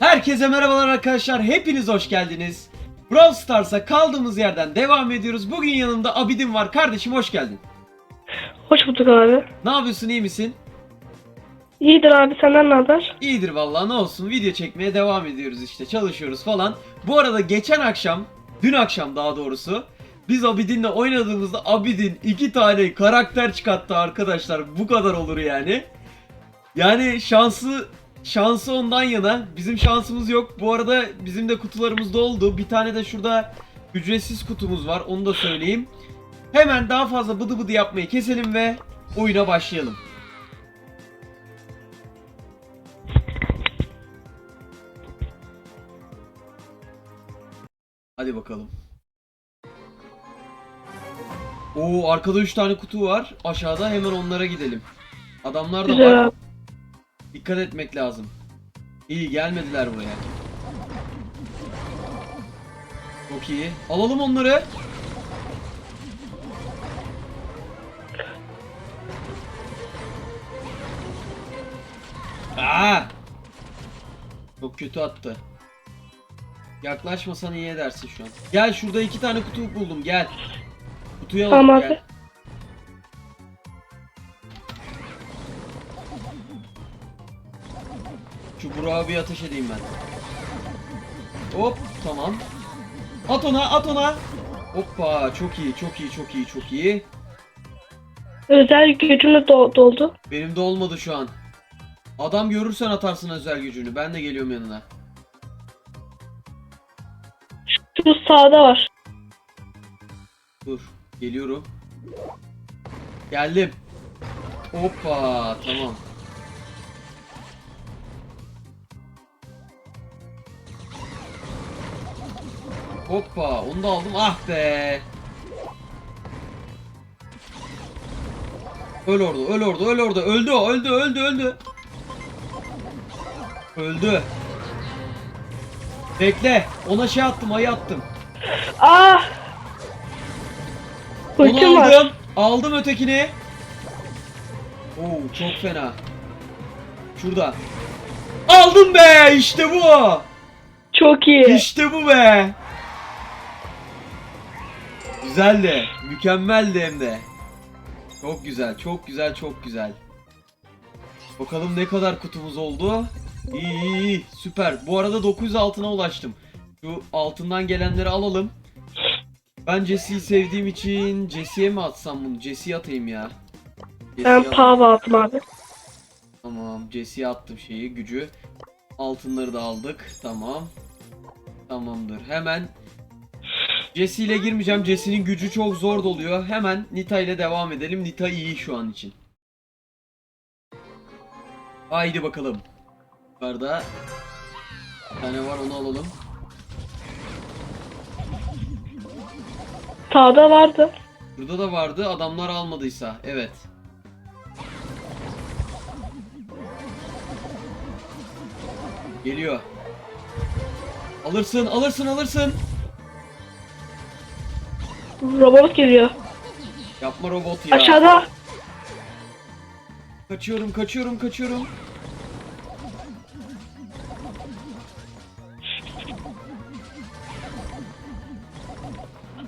Herkese merhabalar arkadaşlar. Hepiniz hoş geldiniz. Brawl Stars'a kaldığımız yerden devam ediyoruz. Bugün yanımda Abidin var. Kardeşim hoş geldin. Hoş bulduk abi. Ne yapıyorsun iyi misin? İyidir abi senden ne haber? İyidir vallahi ne olsun. Video çekmeye devam ediyoruz işte. Çalışıyoruz falan. Bu arada geçen akşam, dün akşam daha doğrusu biz Abidin'le oynadığımızda Abidin iki tane karakter çıkarttı arkadaşlar. Bu kadar olur yani. Yani şansı şansı ondan yana. Bizim şansımız yok. Bu arada bizim de kutularımız doldu. Bir tane de şurada ücretsiz kutumuz var. Onu da söyleyeyim. Hemen daha fazla bıdı bıdı yapmayı keselim ve oyuna başlayalım. Hadi bakalım. Oo arkada 3 tane kutu var. Aşağıda hemen onlara gidelim. Adamlar da var. Dikkat etmek lazım. İyi gelmediler buraya. Çok iyi. Alalım onları. Aa! Çok kötü attı. Yaklaşmasan iyi edersin şu an. Gel şurada iki tane kutu buldum gel. Kutuyu alalım Tamam gel. Abi. Şu Burak'a bir ateş edeyim ben. Hop tamam. At ona at ona. Hoppa çok iyi çok iyi çok iyi çok iyi. Özel gücümü do- doldu. Benim de olmadı şu an. Adam görürsen atarsın özel gücünü. Ben de geliyorum yanına. Şu sağda var. Dur. Geliyorum. Geldim. Hoppa tamam. Hoppa onu da aldım. Ah be. Öl orada, öl orada, öl orada. Öldü o, öldü, öldü, öldü. Öldü. Bekle. Ona şey attım, ayı attım. Ah! Onu Ultim var. aldım. Aldım ötekini. Oo çok fena. Şurada. Aldım be işte bu. Çok iyi. İşte bu be. Güzeldi. Mükemmeldi hem de. Çok güzel, çok güzel, çok güzel. Bakalım ne kadar kutumuz oldu. İyi iyi iyi. Süper. Bu arada 900 altına ulaştım. Şu altından gelenleri alalım. Ben Jesse'yi sevdiğim için Jesse'ye mi atsam bunu? Jesse'ye atayım ya. Jesse'ye Ben at- pav aldım abi. Tamam. Jesse'ye attım şeyi, gücü. Altınları da aldık. Tamam. Tamamdır. Hemen Jesse ile girmeyeceğim. Jesse'nin gücü çok zor doluyor. Hemen Nita ile devam edelim. Nita iyi şu an için. Haydi bakalım. Yukarıda bir tane var onu alalım. Sağda vardı. Burada da vardı. Adamlar almadıysa. Evet. Geliyor. Alırsın, alırsın, alırsın. Robot geliyor. Yapma robot ya. Aşağıda. Kaçıyorum, kaçıyorum, kaçıyorum.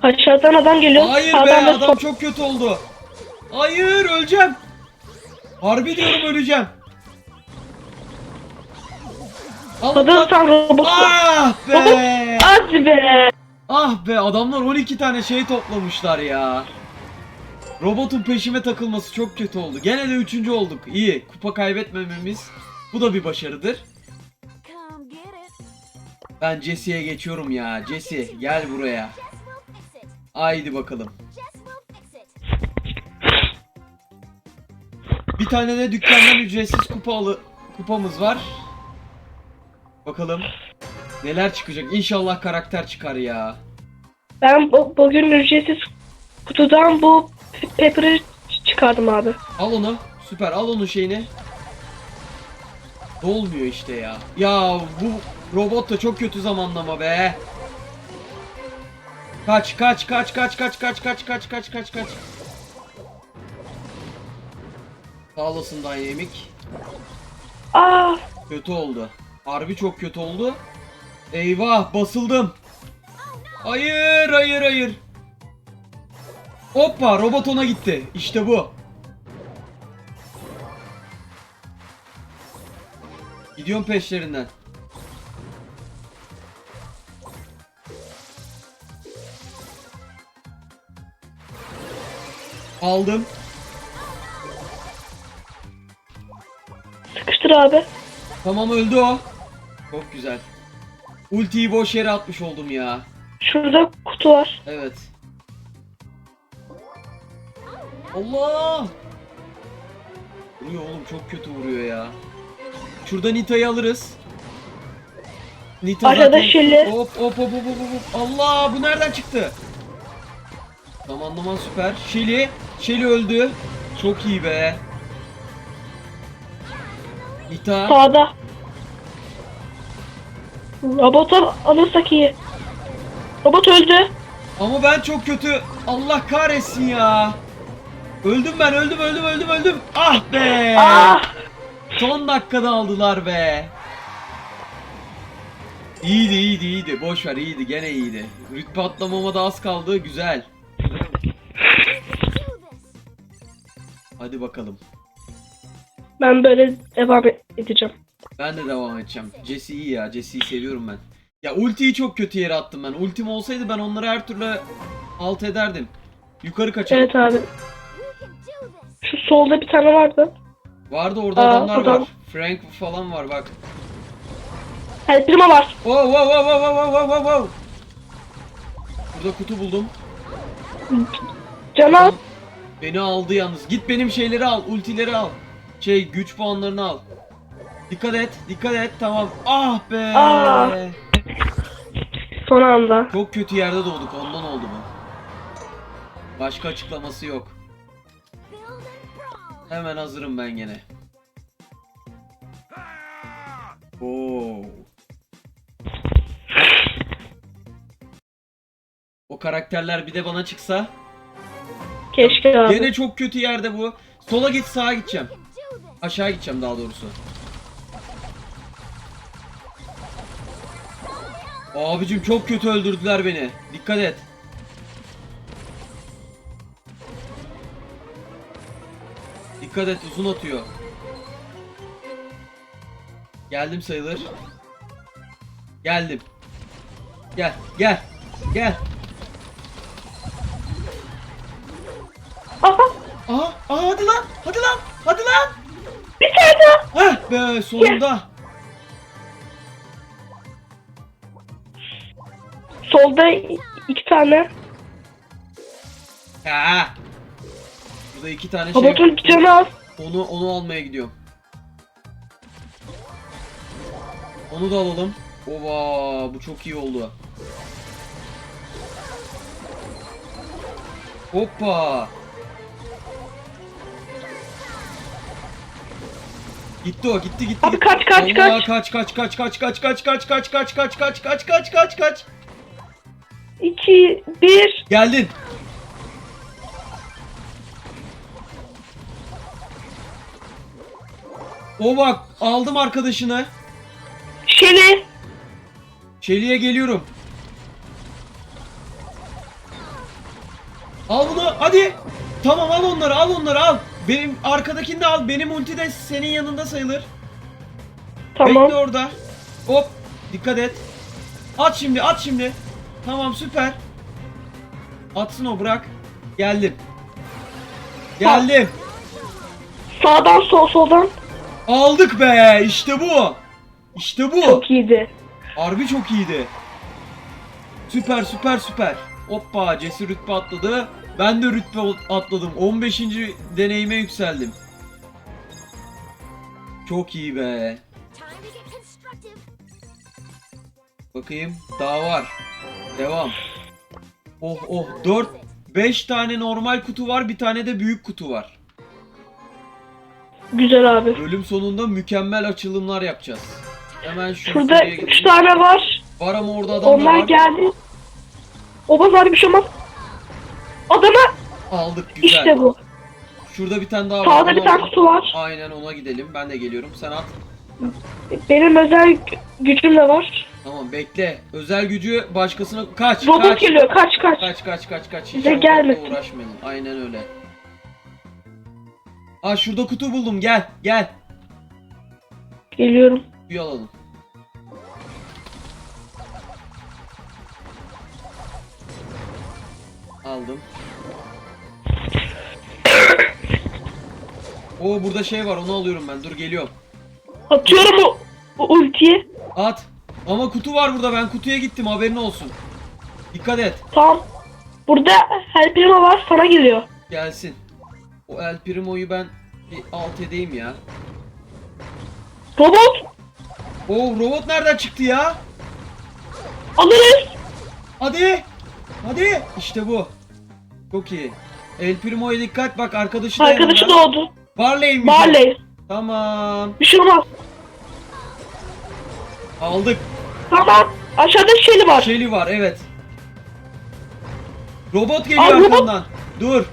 Aşağıdan adam geliyor. Hayır be, adam çok kötü oldu. Hayır, öleceğim. Harbi diyorum öleceğim. Al, bak. Alırsan robot. Ah be. Hadi be. Ah be adamlar 12 tane şey toplamışlar ya. Robotun peşime takılması çok kötü oldu. Gene de üçüncü olduk. İyi. Kupa kaybetmememiz bu da bir başarıdır. Ben Jesse'ye geçiyorum ya. Jesse gel buraya. Haydi bakalım. Bir tane de dükkandan ücretsiz kupa alı kupamız var. Bakalım neler çıkacak. İnşallah karakter çıkar ya. Ben bu, bugün ücretsiz kutudan bu pe- Pepper'ı çıkardım abi. Al onu. Süper. Al onun şeyini. Dolmuyor işte ya. Ya bu robot da çok kötü zamanlama be. Kaç kaç kaç kaç kaç kaç kaç kaç kaç kaç kaç. Sağ olasın Dynamic. Aa! Kötü oldu. Harbi çok kötü oldu. Eyvah basıldım. Hayır hayır hayır. Hoppa robot ona gitti. İşte bu. Gidiyorum peşlerinden. Aldım. Sıkıştır abi. Tamam öldü o. Çok güzel. Ultiyi boş yere atmış oldum ya. Şurada kutu var. Evet. Allah! Vuruyor oğlum çok kötü vuruyor ya. Şurada Nita'yı alırız. Nita Aşağıda zaten- Shelly. Hop hop hop hop hop hop. Allah bu nereden çıktı? Zamanlaman süper. Shelly. Shelly öldü. Çok iyi be. Nita. Sağda. Robota alırsak iyi. Robot öldü. Ama ben çok kötü. Allah kahretsin ya. Öldüm ben öldüm öldüm öldüm öldüm. Ah be. Ah! Son dakikada aldılar be. İyiydi iyiydi iyiydi. Boş ver iyiydi gene iyiydi. Rütbe atlamama da az kaldı. Güzel. Hadi bakalım. Ben böyle devam edeceğim. Ben de devam edeceğim. Jesse iyi ya. Jesse'yi seviyorum ben. Ya ultiyi çok kötü yere attım ben. Ultim olsaydı ben onları her türlü alt ederdim. Yukarı kaçalım. Evet abi. Şu solda bir tane vardı. Vardı orada Aa, adamlar adam. var. Frank falan var bak. Hadi prima var. Wow wow wow wow wow wow wow wow. Burada kutu buldum. Can al. Beni aldı yalnız. Git benim şeyleri al, ultileri al. Şey güç puanlarını al. Dikkat et, dikkat et. Tamam. Ah be. Aa. Son anda. Çok kötü yerde doğduk. Ondan oldu bu. Başka açıklaması yok. Hemen hazırım ben gene. Oo. O karakterler bir de bana çıksa. Keşke abi. Gene çok kötü yerde bu. Sola git sağa gideceğim. Aşağı gideceğim daha doğrusu. Abicim çok kötü öldürdüler beni. Dikkat et. Dikkat et uzun atıyor. Geldim sayılır. Geldim. Gel gel gel. Aha! Aha, aha hadi lan hadi lan hadi lan. Bir tane daha! Heh be sonunda. Solda iki tane. Ha. Burada iki tane şey Robotun bir tane al. Onu onu almaya gidiyorum. Onu da alalım. Ova bu çok iyi oldu. Hoppa. Gitti o gitti gitti. Abi kaç, kaç, Allah, kaç. kaç kaç kaç kaç kaç kaç kaç kaç kaç kaç kaç kaç kaç kaç İki, bir. Geldin. O bak aldım arkadaşını. Şeli. Şeli'ye geliyorum. Al bunu hadi. Tamam al onları al onları al. Benim arkadakini de al. Benim ulti de senin yanında sayılır. Tamam. Bekle orada. Hop. Dikkat et. At şimdi at şimdi. Tamam süper. Atsın o bırak. Geldim. Geldim. Sağdan sol soldan. Aldık be. İşte bu. İşte bu. Çok iyiydi. Harbi çok iyiydi. Süper süper süper. Hoppa Cesur rütbe atladı. Ben de rütbe atladım. 15. deneyime yükseldim. Çok iyi be. Bakayım. Daha var. Devam. Oh oh 4 5 tane normal kutu var, bir tane de büyük kutu var. Güzel abi. Bölüm sonunda mükemmel açılımlar yapacağız. Hemen şu Şurada üç gidelim. tane var. Var ama orada adam da Onlar var. geldi. O bazar bir şey olmaz. Adama Aldık güzel. işte bu. Şurada bir tane daha var. Sağda bir tane kutu var. Aynen ona gidelim. Ben de geliyorum. Sen at. Benim özel gü- gücüm de var. Tamam bekle. Özel gücü başkasına kaç Robot kaç. geliyor kaç kaç. Kaç kaç kaç kaç. Hiç Bize robotla gelmesin. uğraşmayalım. Aynen öyle. Aa şurada kutu buldum. Gel gel. Geliyorum. Kutuyu alalım. Aldım. Oo burada şey var onu alıyorum ben. Dur geliyorum. Atıyorum o, o ultiyi. At. Ama kutu var burada. Ben kutuya gittim. Haberin olsun. Dikkat et. Tamam. Burada her prima var sana geliyor. Gelsin. O El Primo'yu ben bir alt edeyim ya. Robot Oo robot nereden çıktı ya? alırız. Hadi. Hadi. İşte bu. Çok iyi. El Primo'ya dikkat bak arkadaşı da Arkadaşı yanında. doğdu. Barley'miş. Barley. Tamam. Bir şey olmaz. Aldık. Tamam. Aşağıda Shelly var. Shelly var evet. Robot geliyor Aa, robot. arkandan. Dur.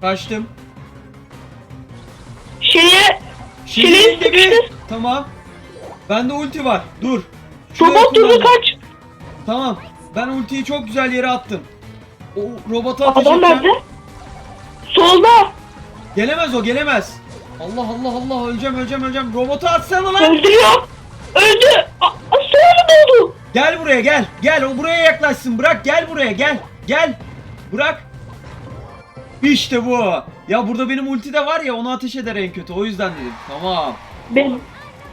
Kaçtım. Şeye Shelly'nin Shelly'yi dibi. sıkıştır. Tamam. Bende ulti var. Dur. Şuraya robot durdu kaç. Tamam. Ben ultiyi çok güzel yere attım. O robota Adam nerede? Solda. Gelemez o gelemez. Allah Allah Allah öleceğim öleceğim öleceğim. Robotu atsana lan. Öldürüyor. Öldü. Sonra oldu. Gel buraya gel. Gel o buraya yaklaşsın. Bırak gel buraya gel. Gel. Bırak. İşte bu. Ya burada benim ulti de var ya onu ateş eder en kötü. O yüzden dedim. Tamam. Benim,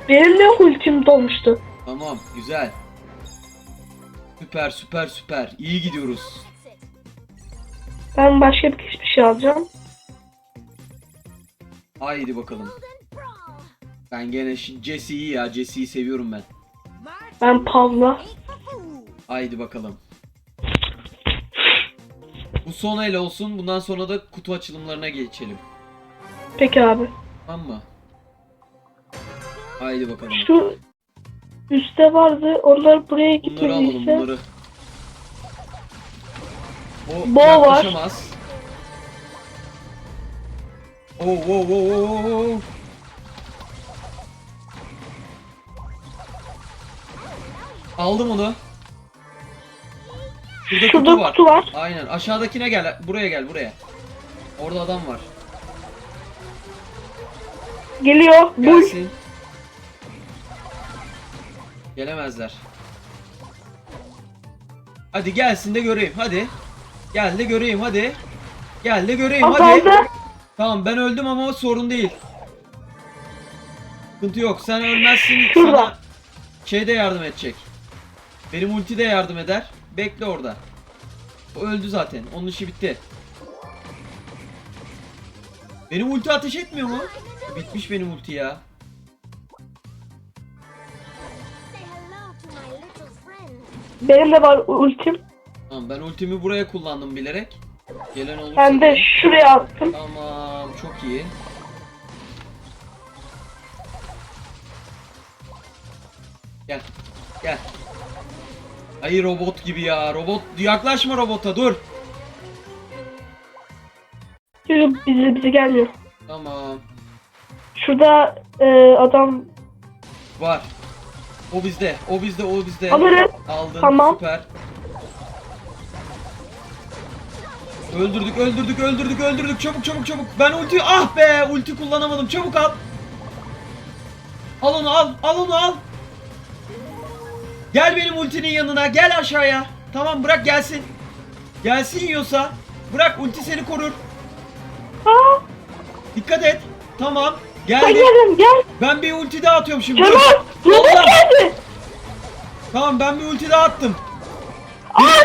benim de ultim dolmuştu. Tamam güzel. Süper süper süper. İyi gidiyoruz. Ben başka bir hiçbir şey alacağım. Haydi bakalım. Ben gene Jesse'yi ya. Jesse'yi seviyorum ben. Ben Pavla. Haydi bakalım. Bu son el olsun. Bundan sonra da kutu açılımlarına geçelim. Peki abi. Tamam mı? Haydi bakalım. Şu üstte vardı. Onlar buraya Bunları alalım gitmediyse. bunları. O Bo var. yaklaşamaz. Oo oo oo oo oo. Aldım onu. Şurada, Şurada kutu var. kutu var. Aynen. Aşağıdakine gel. Buraya gel buraya. Orada adam var. Geliyor. Bu Gelsin. Gelemezler. Hadi gelsin de göreyim hadi. Gel de göreyim hadi. Gel de göreyim hadi. Tamam ben öldüm ama sorun değil. Sıkıntı yok. Sen ölmezsin. Şurada. Sana şey de yardım edecek. Benim ulti de yardım eder. Bekle orada. O öldü zaten. Onun işi bitti. Benim ulti ateş etmiyor mu? Bitmiş benim ulti ya. Benim de var ultim. Tamam ben ultimi buraya kullandım bilerek. Gelen olursa. Ben de şuraya attım. Tamam çok iyi. Gel. Gel. Hayır robot gibi ya. Robot yaklaşma robota dur. Yürü bize, bize gelmiyor. Tamam. Şurada e, adam Var. O bizde. O bizde. O bizde. alırım. Aldın. Tamam. Süper. Öldürdük, öldürdük, öldürdük, öldürdük. Çabuk, çabuk, çabuk. Ben ulti... Ah be! Ulti kullanamadım. Çabuk al. Al onu al. Al onu al. Gel benim ultinin yanına. Gel aşağıya. Tamam bırak gelsin. Gelsin yiyorsa. Bırak ulti seni korur. Aa, Dikkat et. Tamam. ben Geldi. geldim gel. Ben bir ulti daha atıyorum şimdi. Dur. Robot Allah. geldi. Tamam ben bir ulti daha attım.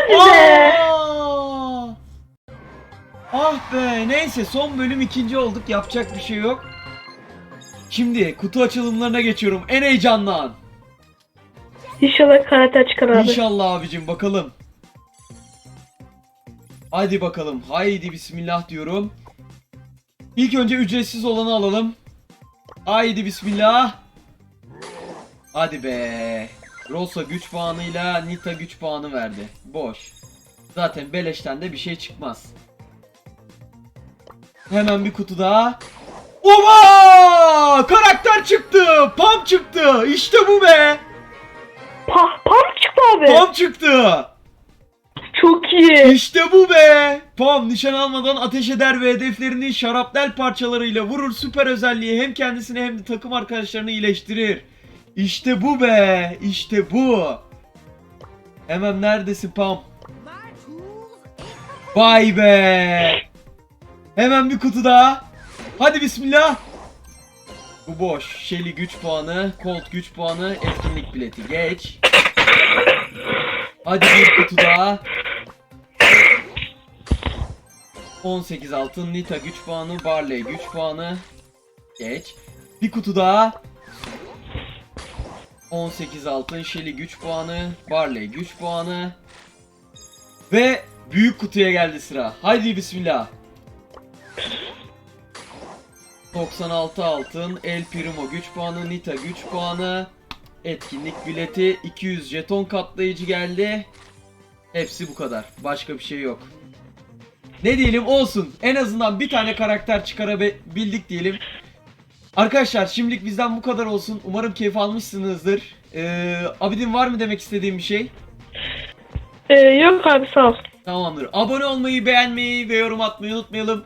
Be. Aa! Ah be neyse son bölüm ikinci olduk yapacak bir şey yok. Şimdi kutu açılımlarına geçiyorum en heyecanlı an. İnşallah karakter çıkar abi. İnşallah abicim bakalım. Hadi bakalım haydi bismillah diyorum. İlk önce ücretsiz olanı alalım. Haydi bismillah. Hadi be. Rosa güç puanıyla Nita güç puanı verdi. Boş. Zaten beleşten de bir şey çıkmaz. Hemen bir kutu daha. Oba! Karakter çıktı. Pam çıktı. İşte bu be. Pa pam çıktı abi. Pam çıktı. Çok iyi. İşte bu be. Pam nişan almadan ateş eder ve hedeflerini şarapnel parçalarıyla vurur. Süper özelliği hem kendisini hem de takım arkadaşlarını iyileştirir. İşte bu be. İşte bu. Hemen neredesin Pam? Vay be. Hemen bir kutu daha. Hadi bismillah. Bu boş. Shelly güç puanı, Colt güç puanı, etkinlik bileti geç. Hadi bir kutu daha. 18 altın, Nita güç puanı, Barley güç puanı. Geç. Bir kutu daha. 18 altın, Shelly güç puanı, Barley güç puanı. Ve büyük kutuya geldi sıra. Haydi bismillah. 96 altın, El Primo güç puanı, Nita güç puanı, etkinlik bileti, 200 jeton katlayıcı geldi. Hepsi bu kadar. Başka bir şey yok. Ne diyelim olsun. En azından bir tane karakter çıkarabildik diyelim. Arkadaşlar şimdilik bizden bu kadar olsun. Umarım keyif almışsınızdır. Ee, Abidin var mı demek istediğim bir şey? Ee, yok abi sağ ol. Tamamdır. Abone olmayı, beğenmeyi ve yorum atmayı unutmayalım.